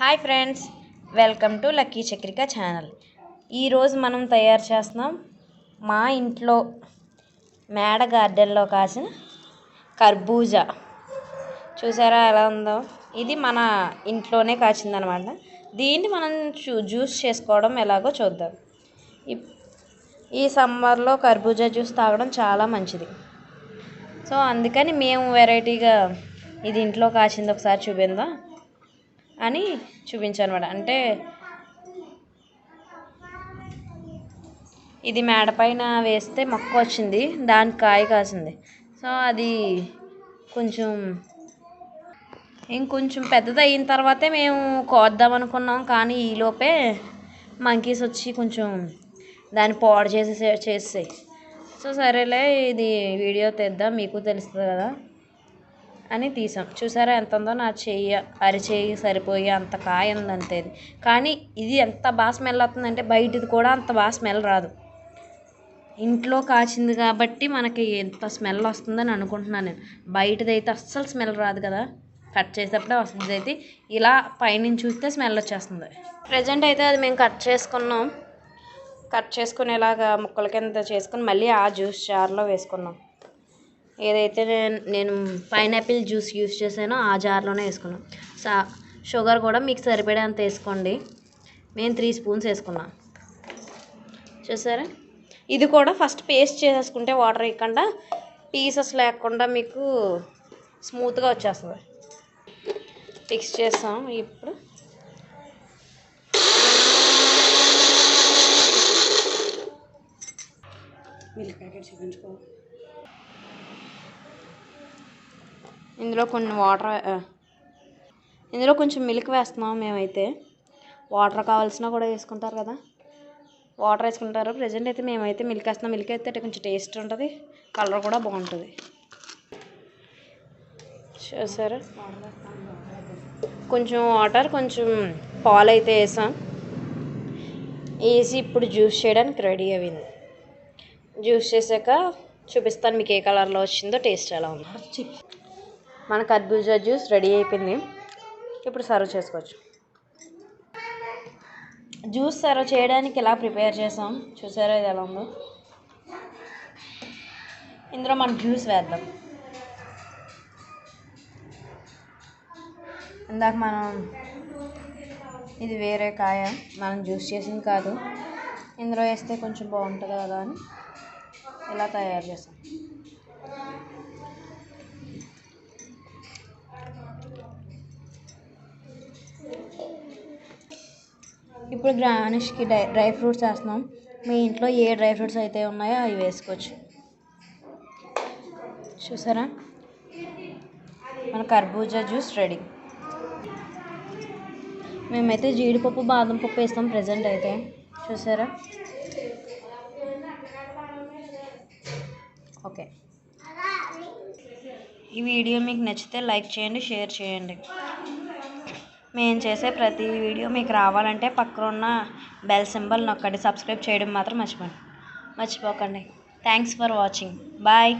Hi friends welcome to lucky Chakrika channel ఈరోజు మనం తయారు చేస్తున్నాం మా ఇంట్లో మేడ గార్డెన్లో కాసిన కర్బూజా. చూసారా ఎలా ఉందో? ఇది మన ఇంట్లోనే కాచిందనమాట. దీన్ని మనం జ్యూస్ చేసుకోవడం ఎలాగో చూద్దాం. ఇప్- ఈ సమ్మర్లో కర్బూజా జ్యూస్ తాగడం చాలా మంచిది. సో అందుకని మేము వెరైటీగా ఇది ఇంట్లో కాచింది ఒకసారి చూపిందా. అని చూపించాను అనమాట అంటే ఇది మేడ పైన వేస్తే మొక్క వచ్చింది దానికి కాయ కాసింది. సో అది కొంచెం ఇంకొంచెం పెద్దది అయిన తర్వాతే మేము కోద్దాం అనుకున్నాం. కానీ ఈలోపే మంకీస్ వచ్చి కొంచెం దాన్ని పాడు చేసే చేస్తాయి సో సరేలే ఇది వీడియో తెద్దాం మీకు తెలుస్తుంది కదా. అని తీసాం. చూసారా ఎంత ఉందో నా చెయ్యి అరిచేయి సరిపోయి అంత కాయ ఉంది ఇది కానీ ఇది ఎంత బాగా స్మెల్ వస్తుందంటే బయటది కూడా అంత బాగా స్మెల్ రాదు. ఇంట్లో కాచింది కాబట్టి మనకి ఎంత స్మెల్ వస్తుందని అనుకుంటున్నాను నేను. బయటది అయితే అస్సలు స్మెల్ రాదు కదా. కట్ చేసేటప్పుడే వస్తుంది అయితే ఇలా పైనుంచి చూస్తే స్మెల్ వచ్చేస్తుంది. ప్రజెంట్ అయితే అది మేము కట్ చేసుకున్నాం. కట్ చేసుకునేలాగా ముక్కల కింద చేసుకుని మళ్ళీ ఆ జ్యూస్ జార్లో వేసుకున్నాం. ఏదైతే నేను నేను పైనాపిల్ జ్యూస్ యూస్ చేశానో ఆ జార్లోనే వేసుకున్నాం. సా షుగర్ కూడా మీకు సరిపడేంత వేసుకోండి. మేము త్రీ స్పూన్స్ వేసుకున్నాం. చూసారా? ఇది కూడా ఫస్ట్ పేస్ట్ చేసేసుకుంటే వాటర్ వేయకుండా పీసెస్ లేకుండా మీకు స్మూత్గా వచ్చేస్తుంది. ఫిక్స్ చేస్తాం ఇప్పుడు. మిల్క్ ప్యాకెట్ చూపించుకో ఇందులో కొన్ని వాటర్ ఇందులో కొంచెం మిల్క్ వేస్తున్నాం మేమైతే. వాటర్ కావాల్సినా కూడా వేసుకుంటారు కదా. వాటర్ వేసుకుంటారు. ప్రజెంట్ అయితే మేమైతే మిల్క్ వేస్తున్నాం. మిల్క్ అయితే కొంచెం టేస్ట్ ఉంటుంది. కలర్ కూడా బాగుంటుంది. చూసారు? కొంచెం వాటర్ కొంచెం పాలు అయితే వేసాం. వేసి ఇప్పుడు జ్యూస్ చేయడానికి రెడీ అయింది జ్యూస్ చేశాక చూపిస్తాను మీకు ఏ కలర్లో వచ్చిందో టేస్ట్ ఎలా ఉందో. మన కర్బూజా జ్యూస్ రెడీ అయిపోయింది. ఇప్పుడు సర్వ్ చేసుకోవచ్చు. జ్యూస్ సర్వ్ చేయడానికి ఎలా ప్రిపేర్ చేసాం? చూసారా ఇది ఎలా ఉందో? ఇందులో మనం జ్యూస్ వేద్దాం. ఇందాక మనం ఇది వేరే కాయ మనం జ్యూస్ చేసింది కాదు. ఇందులో వేస్తే కొంచెం బాగుంటుంది కదా అని ఇలా తయారు చేస్తాం ఇప్పుడు గార్నిష్కి డ్రై డ్రై ఫ్రూట్స్ వేస్తున్నాం. మీ ఇంట్లో ఏ డ్రై ఫ్రూట్స్ అయితే ఉన్నాయో అవి వేసుకోవచ్చు. చూసారా? మన కర్బూజా జ్యూస్ రెడీ. మేమైతే జీడిపప్పు బాదం పప్పు వేస్తాం ప్రజెంట్ అయితే. చూసారా? ఓకే. ఈ వీడియో మీకు నచ్చితే లైక్ చేయండి షేర్ చేయండి. మేము చేసే ప్రతి వీడియో మీకు రావాలంటే పక్కన ఉన్న బెల్ సింబల్ నొక్కండి. సబ్స్క్రైబ్ చేయడం మాత్రం మర్చిపోండి మర్చిపోకండి. Thanks for watching bye